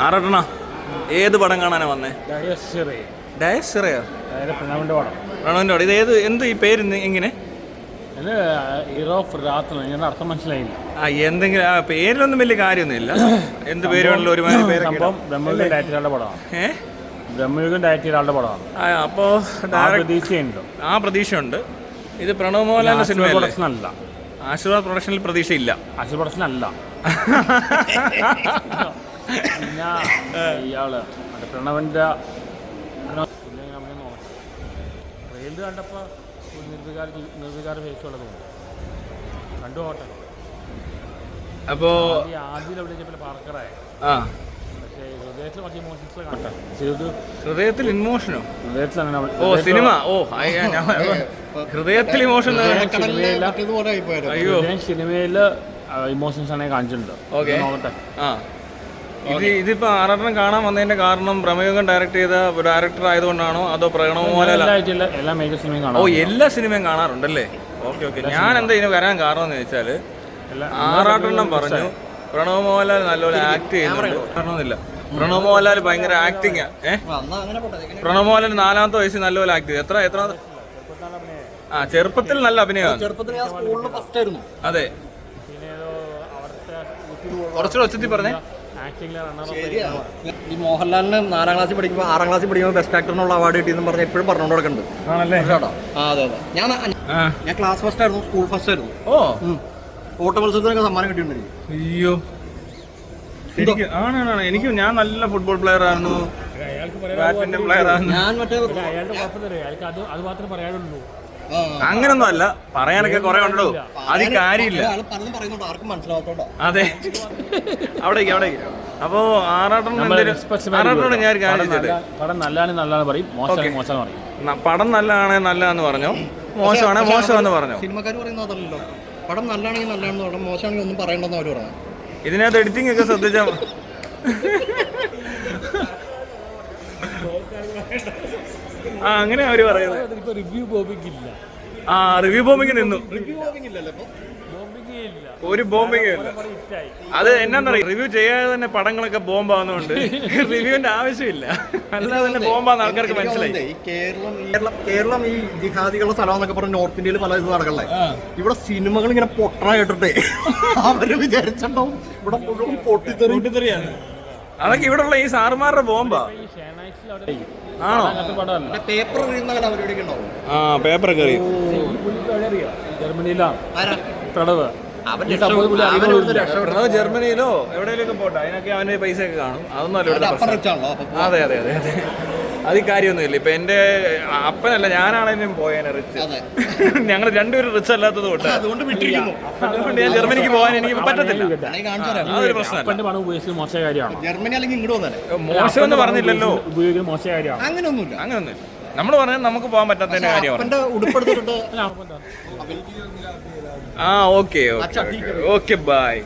ആറട്ടണ ഏത് പടം കാണാനാ വന്നേ? ഡയസിറയോ അതായത് പ്രണവിന്റെ പടം. ഇത് ഏത് എന്ത് ഈ പേര് എങ്ങനെ? അർത്ഥം മനസ്സിലായില്ല. ആ എന്തെങ്കിലും ആ പേരിലൊന്നും വലിയ കാര്യമൊന്നുമില്ല. എന്ത് പേര് വേണമല്ലോ ഒരുമാതിരി പേരൊക്കെ സംഭവം ബ്രഹ്മയുഗം ഏ? ബ്രഹ്മയുഗം ഡയറ്റിയുടെ പടമാണ്. അപ്പോ ഡയറക്ട് പ്രതീക്ഷയുണ്ട്. ആ പ്രതീക്ഷയുണ്ട്. ഇത് പ്രണവ് മോഹൻലാലിന്റെ സിനിമ പ്രൊഡക്ഷൻ അല്ല ആശീർവാദ് പ്രൊഡക്ഷനിൽ പ്രതീക്ഷയില്ല. ആശീർവാദ് പ്രൊഡക്ഷൻ അല്ല പിന്നെ ഇയാൾ മറ്റേ പ്രണവന്റെ റെയിൽ കണ്ടപ്പോൾ ഒരു നിർവികാര നിർവികാര തോന്നുന്നു കണ്ടു. പോട്ടെ. അപ്പോ ഈ ആദ്യം അവിടെ പാർക്കറായ ആ. ഹൃദയത്തിൽ ഇമോഷനോ ഹൃദയത്തിൽ ഓ സിനിമ. ഓ അയ്യ, ഹൃദയത്തിൽ ഇമോഷൻ അയ്യോ സിനിമയിൽ ഇമോഷൻസ് ആണെങ്കിൽ കാണിച്ചിട്ടുണ്ട്. ഓക്കെ. നോക്കട്ടെ. ആ. ഇത് ഇതിപ്പോ ആറെണ്ണം കാണാൻ വന്നതിന്റെ കാരണം പ്രമേയം ഡയറക്ട് ചെയ്ത ഡയറക്ടർ ആയതുകൊണ്ടാണോ അതോ പ്രണവ് മോഹൻലാൽ എല്ലാ മേജർ സിനിമയും ഓ കാണാം എല്ലാ സിനിമയും കാണാറുണ്ടല്ലേ? Okay okay. ഞാൻ എന്താ ഇതിന് വരാൻ കാരണം എന്ന് വെച്ചാൽ എല്ലാ ആറാട്ടെണ്ണം പറഞ്ഞു. പ്രണവ് മോഹൻലാൽ നല്ലപോലെ ആക്ട് ചെയ്യുന്നുണ്ട്. കാരണമൊന്നുമില്ല. പ്രണവ് മോഹൻലാൽ ഭയങ്കര ആക്ടിങ് പ്രണവ് മോഹൻലാൽ നാലാമത്തെ വയസ്സിൽ നല്ലപോലെ ആക്ട് ചെയ്തു. എത്ര എത്ര ആ ചെറുപ്പത്തിൽ നല്ല അഭിനയമാണ്. ചെറുപ്പത്തിൽ സ്കൂളിൽ ഫസ്റ്റ് ആയിരുന്നു. അതെ. കുറച്ചുകൂടെ ഒച്ചത്തി പറഞ്ഞേ. ഈ മോഹൻലാലിന് നാലാം ക്ലാസ്സിൽ പഠിക്കുമ്പോൾ ആറാം ക്ലാസ്സിൽ പഠിക്കുമ്പോൾ ബെസ്റ്റ് ആക്ടറിനുള്ള അവാർഡ് കിട്ടിയെന്ന് പറഞ്ഞ് എപ്പോഴും പറഞ്ഞുകൊണ്ട് കൊടുക്കുന്നുണ്ട് ആണല്ലേ? ആ അതെ അതെ. ഞാൻ ഞാൻ ക്ലാസ് ഫസ്റ്റ് ആയിരുന്നു സ്കൂൾ ഫസ്റ്റ് ആയിരുന്നു. ഓ. ഓട്ട മത്സരത്തിനൊക്കെ സമ്മാനം കിട്ടിയിട്ടുണ്ട് അയ്യോ. ശരിക്കും ആണാണ് എനിക്ക് ഞാൻ നല്ല ഫുട്ബോൾ പ്ലെയർ ആയിരുന്നു. ബാഡ്മിന്റൺ പ്ലെയർ ആയിരുന്നു. ഞാൻ മറ്റേ അയാൾക്ക് അത് അത് മാത്രമേ പറയാനുള്ളൂ. അങ്ങനൊന്നും അല്ല പറയാനൊക്കെ കുറെ ഉണ്ടോ? അത് കാര്യമില്ല. ആൾ പലതും പറയുന്നുണ്ട്. ആർക്കും മനസ്സിലാവാത്തോണ്ടാ? അതെ. അവിടേക്ക് അവിടേക്ക്. അപ്പോ ആറാട്ടം ഞാൻ പറയും കാര്യം പടം നല്ലാണ് നല്ല- പടം നല്ലതാണ് നല്ലതാണ് പറയും. മോശം പറയും. പടം നല്ലതാണ് നല്ലതാന്ന് പറഞ്ഞോ? മോശമാണ് മോശമാണെന്ന് പറഞ്ഞോ? സിനിമക്കാർ പറയുന്നത് അതല്ലല്ലോ. പടം നല്ലതാണെങ്കിൽ നല്ലതാണെന്ന് പടം മോശമാണെങ്കിൽ ഒന്നും പറയണ്ടെന്ന് അവർ പറഞ്ഞു ഇതിനകത്ത് എഡിറ്റിംഗ് ഒക്കെ ശ്രദ്ധിച്ചാ ആ അങ്ങനെ അവർ പറയുന്നത്. ഇപ്പൊ റിവ്യൂ ബോംബിംഗ് ഇല്ല. ആ റിവ്യൂ നിന്നു. ബോംബിംഗ് ഇല്ല. ഒരു അത് എന്നാന്നറിയാം റിവ്യൂ ചെയ്യാതെ തന്നെ പടങ്ങളൊക്കെ ബോംബാവുന്നതുകൊണ്ട് റിവ്യൂവിന്റെ ആവശ്യമില്ല. അല്ലാതെ തന്നെ ബോംബാന്ന് ആൾക്കാർക്ക് മനസ്സിലായി. ഈ കേരളം കേരളം കേരളം ഈ ജിഹാദികളുടെ സ്ഥലം എന്നൊക്കെ പറഞ്ഞ നോർത്ത് ഇന്ത്യയിൽ പല ഇത് നടക്കണ്ടേ ഇവിടെ സിനിമകൾ ഇങ്ങനെ പൊട്ടണ കേട്ടിട്ടേ അവർ വിചാരിച്ചിട്ടുണ്ടാവും ഇവിടെ മുഴുവൻ പൊട്ടിത്തെറി. അതൊക്കെ ഇവിടെ ഉള്ള ഈ സാറുമാരുടെ ബോംബാ. ആണോ? പേപ്പർ ആ പേപ്പർ കയറി ജർമ്മനിയിലാണ് പ്രണവ് ജർമ്മനിയിലോ. എവിടെയെങ്കിലും പോട്ടെ. അതിനൊക്കെ അവന് പൈസ ഒക്കെ കാണും. അതൊന്നും അല്ല അതെ അതെ അതെ അതെ. അത് കാര്യമൊന്നുമില്ല. ഇപ്പൊ എന്റെ അപ്പനല്ല ഞാനാണെങ്കിലും പോയേനെ റിച്ച്. ഞങ്ങൾ രണ്ടുപേരും റിച്ച് അല്ലാത്തത് കൊണ്ട്. അതുകൊണ്ട് ഞാൻ ജർമ്മനിക്ക് പോകാൻ എനിക്ക് പറ്റത്തില്ല. അതൊരു പ്രശ്നമല്ല. അപ്പന്റെ ഉപയോഗിച്ചത് മോശ കാര്യമാണ്? ജർമ്മനി അല്ലെങ്കിൽ ഇങ്ങോട്ട് വന്നേ എന്ന് പറഞ്ഞില്ലല്ലോ. ഉപയോഗിക്കുന്നത് മോശ കാര്യമാണ്? അങ്ങനെയൊന്നുമില്ല. അങ്ങനൊന്നുമില്ല നമ്മൾ പറഞ്ഞാൽ നമുക്ക് പോകാൻ പറ്റാത്തതിന്റെ കാര്യമാണ്. ആ ഓക്കെ ഓക്കെ ഓക്കെ ബൈ.